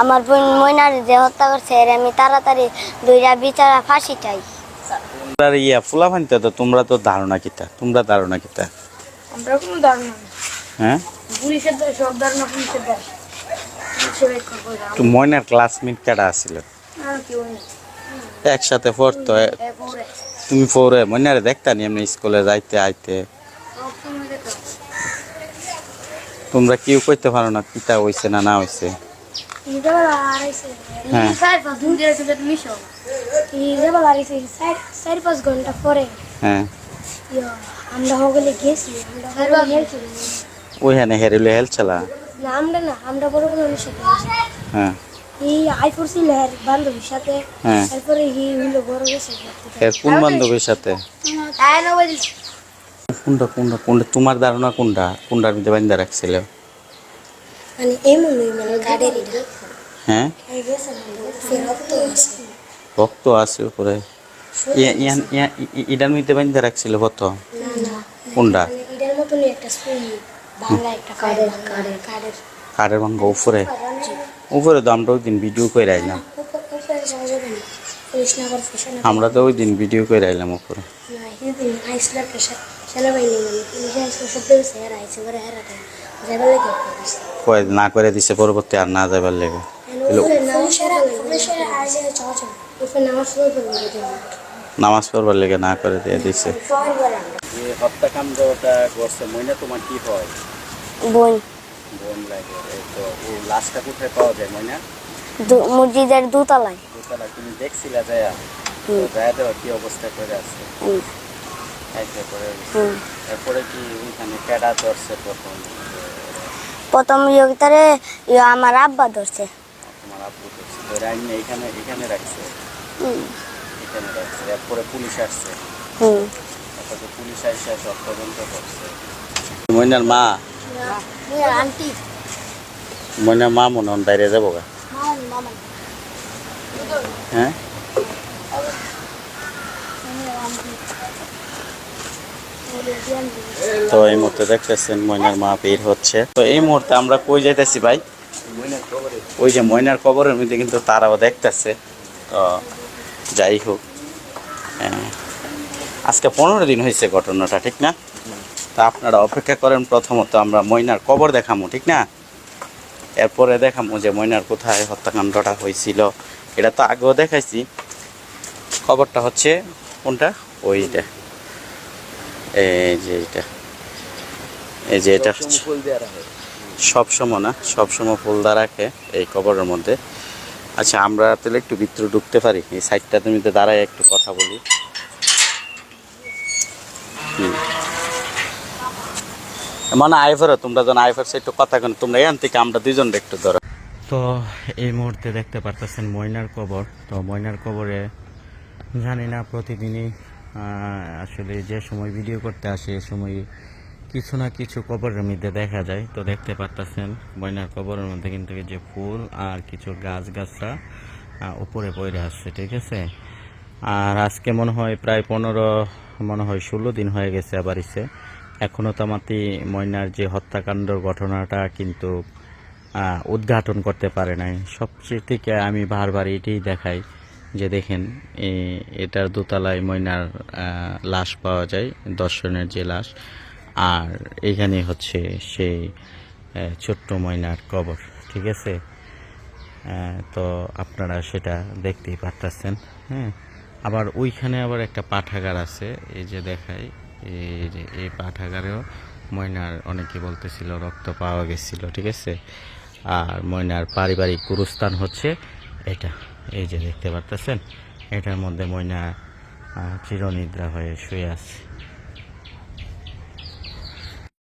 আমার বোন ময়নার যে হত্যা করছে এর আমি তাড়াতাড়ি দুইটা বিচারা ফাঁসি চাই। তোমরা ইয়া ফুলা ফানিতে তো তোমরা তো ধারণা কিতা? তোমরা ধারণা কিতা? আমরা কোনো ধারণা হ্যাঁ? পুলিশের দ্বারা সব ধারণা পুলিশের দ্বারা তো ময়নার ক্লাসমেট কেডা আছিল? আর কেউ নেই। একসাথে পড়তো তুমি পড়ে ময়নারে দেখতা নি এমনি স্কুলে যাইতে আইতে? তোমরা কেউ কইতে পারো না কিতা হইছে না না হইছে? চার পাঁচ ঘণ্টা পরে হ্যাঁ। আমরা হগলে গেছি ওইখানে হেরিলে হেলছিলা না আমরা না আমরা বড় কোনো হ্যাঁ এই আই পড়ছিল বান্ধবীর সাথে? হ্যাঁ। তারপরে হি হইল বড় গেছে কোন বান্ধবীর সাথে বলিস কোনটা কোনটা কোনটা? তোমার ধারণা কোনটা? কোনটার মধ্যে বান্ধা রাখছিল? মানে এমন মানে গাড়ির এটা হ্যাঁ রক্ত আছে। ভক্ত আছে উপরে। ই- ই- ইটার মধ্যে বান্ধা রাখছিল কত না না কোনটা? মানে এটার মতনই একটা স্পুন ভাঙা একটা কাঠের কাঠের কাঠের কাঠের ভাঙ্গা উপরে। উপরে তো আমরা ওই দিন ভিডিও করে আইলাম। উপরে আমরা তো ওই দিন ভিডিও করে আইলাম উপরে। সেনাবাহিনী মানে পুলিশ আইসল সব দেখছে হেরা আইসে করে হেরাটা যাবার লাগে কয় না করে দিছে পরবর্তী আর না যাবার লেগে। নামাজ পড়বার লেগে না করে দিয়ে দিছে। হত্যাকাণ্ডটা করছে মইনা তোমার কি হয়? বোন। বোন লাগে তো ও লাশটা কোথায় পাওয়া যায় মইনা? দু- মসজিদের দুতলায়। দোতলা তুমি দেখছিলা যায়া? তো যায়া দেওয়া কি অবস্থা করে আছে হুম, খাইতে করে হুম। এরপরে কি ওইখানে ক্যাডা ধরছে প্রথম? প্রথম ইয়োগিতারে ইয়ে আমার আব্বা ধরছে। তোমার আব্বু ধরছে। ধরে আইনে এখানে এখানে রাখছে? হুম, এখানে রাখছে। এরপরে পুলিশ আসছে? হুম। তারপরে পুলিশ আসছে সব তদন্ত করছে। মইনার মা? আন্টি। মইনার মা মনে হন বাইরে যাব গা। মামন মামন হ্যাঁ তো এই মুহূর্তে দেখতেছেন ময়নার মা বের হচ্ছে। তো এই মুহূর্তে আমরা কই যাইতেছি ভাই? ওই যে ময়নার কবরের মধ্যে কিন্তু তারাও দেখতেছে। তো যাই হোক হ্যাঁ। আজকে পনেরো দিন হয়েছে ঘটনাটা, ঠিক না? তা আপনারা অপেক্ষা করেন, প্রথমত আমরা ময়নার কবর দেখামো, ঠিক না? এরপরে দেখামো যে ময়নার কোথায় হত্যাকাণ্ডটা হয়েছিল। এটা তো আগেও দেখাইছি। খবরটা হচ্ছে কোনটা? ওইটা এই যে এটা। এই যে এটা হচ্ছে সব সময় না, সব সময় ফুলদা রাখে এই কবরের মধ্যে। আচ্ছা আমরা তাহলে একটু ভিতরে ঢুকতে পারি, এই সাইডটা তুমি তো দাঁড়ায় একটু কথা বলি। মানে আইফারও তোমরা যখন আইফার একটু কথা কেন, তোমরা এখান থেকে আমরা দুজন একটু ধরো। তো এই মুহূর্তে দেখতে পারতেছেন ময়নার কবর। তো ময়নার কবরে জানি না প্রতিদিনই আসলে যে সময় ভিডিও করতে আসে, এ সময় কিছু না কিছু কবরের মধ্যে দেখা যায়। তো দেখতে পারতেছেন, ময়নার কবরের মধ্যে কিন্তু যে ফুল আর কিছু গাছ গাছরা উপরে পড়ে আসছে ঠিক আছে? আর আজকে মনে হয় প্রায় পনেরো, মনে হয় ষোলো দিন হয়ে গেছে আবার ইসে এখনও তামাতি ময়নার যে হত্যাকাণ্ডর ঘটনাটা কিন্তু উদ্ঘাটন করতে পারে নাই। সবচেয়ে থেকে আমি বারবার এটাই দেখাই। যে দেখেন এটার দোতলায় ময়নার লাশ পাওয়া যায়, দর্শনের যে লাশ। আর এখানে হচ্ছে সেই ছোট্ট ময়নার কবর, ঠিক আছে? তো আপনারা সেটা দেখতেই পারতেছেন হ্যাঁ? আবার ওইখানে আবার একটা পাঠাগার আছে, এই যে দেখায় এই যে এই পাঠাগারেও ময়নার অনেকে বলতেছিল রক্ত পাওয়া গেছিল, ঠিক আছে? আর ময়নার পারিবারিক গুরুস্থান হচ্ছে এটা। এই যে দেখতে পারতেছেন এটার মধ্যে ময়না চিরনিদ্রা হয়ে শুয়ে আছে।